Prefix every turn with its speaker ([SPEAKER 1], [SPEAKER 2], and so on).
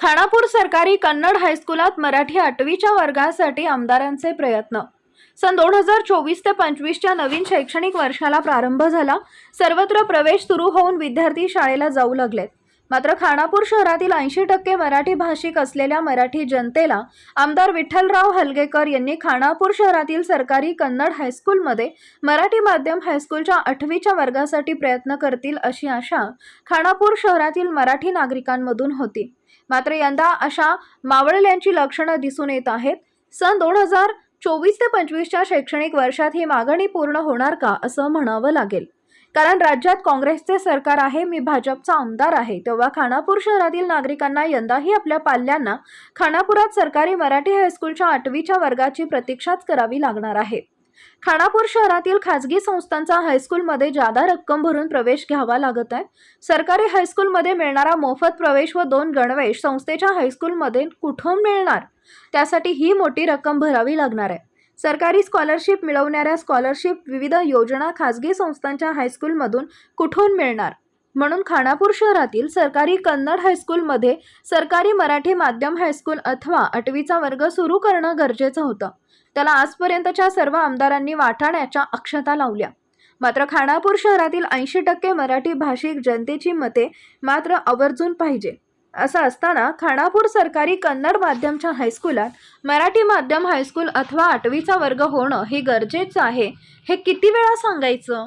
[SPEAKER 1] खानापूर सरकारी कन्नड हायस्कुलात मराठी आठवीच्या वर्गासाठी आमदारांचे प्रयत्न. सन दोन हजार चोवीस ते पंचवीसच्या नवीन शैक्षणिक वर्षाला प्रारंभ झाला. सर्वत्र प्रवेश सुरू होऊन विद्यार्थी शाळेला जाऊ लागलेत. मात्र खानापूर शहरातील ऐंशी टक्के मराठी भाषिक असलेल्या मराठी जनतेला आमदार विठ्ठलराव हलगेकर यांनी खानापूर शहरातील सरकारी कन्नड हायस्कूलमध्ये मराठी माध्यम हायस्कूलच्या आठवीच्या वर्गासाठी प्रयत्न करतील अशी आशा खानापूर शहरातील मराठी नागरिकांमधून होती. मात्र यंदा अशा मावळल्यांची लक्षणं दिसून येत आहेत. सन दोन हजार चोवीस ते पंचवीसच्या शैक्षणिक वर्षात ही मागणी पूर्ण होणार का असं म्हणावं लागेल. कारण राज्यात काँग्रेसचे सरकार आहे मी भाजपचा आमदार आहे तेव्हा खानापूर शहरातील नागरिकांना यंदाही आपल्या पाल्यांना खानापुरात सरकारी मराठी हायस्कूलच्या आठवीच्या वर्गाची प्रतीक्षाच करावी लागणार आहे. खानापूर शहरातील खाजगी संस्थांचा हायस्कूलमध्ये जादा रक्कम भरून प्रवेश घ्यावा लागत आहे. सरकारी हायस्कूलमध्ये मिळणारा मोफत प्रवेश व दोन गणवेश संस्थेच्या हायस्कूलमध्ये कुठून मिळणार? त्यासाठी ही मोठी रक्कम भरावी लागणार आहे. सरकारी स्कॉलरशिप मिळवणाऱ्या स्कॉलरशिप विविध योजना खाजगी संस्थांच्या हायस्कूलमधून कुठून मिळणार? म्हणून खानापूर शहरातील सरकारी कन्नड हायस्कूलमध्ये सरकारी मराठी माध्यम हायस्कूल अथवा आठवीचा वर्ग सुरू करणं गरजेचं होतं. त्याला आजपर्यंतच्या सर्व आमदारांनी वाटाण्याच्या अक्षता लावल्या. मात्र खानापूर शहरातील ऐंशी टक्के मराठी भाषिक जनतेची मते मात्र आवर्जून पाहिजे. असं असताना खानापूर सरकारी कन्नड माध्यमच्या हायस्कूलात मराठी माध्यम हायस्कूल अथवा आठवीचा वर्ग होणं हे गरजेचं आहे. हे किती वेळा सांगायचं?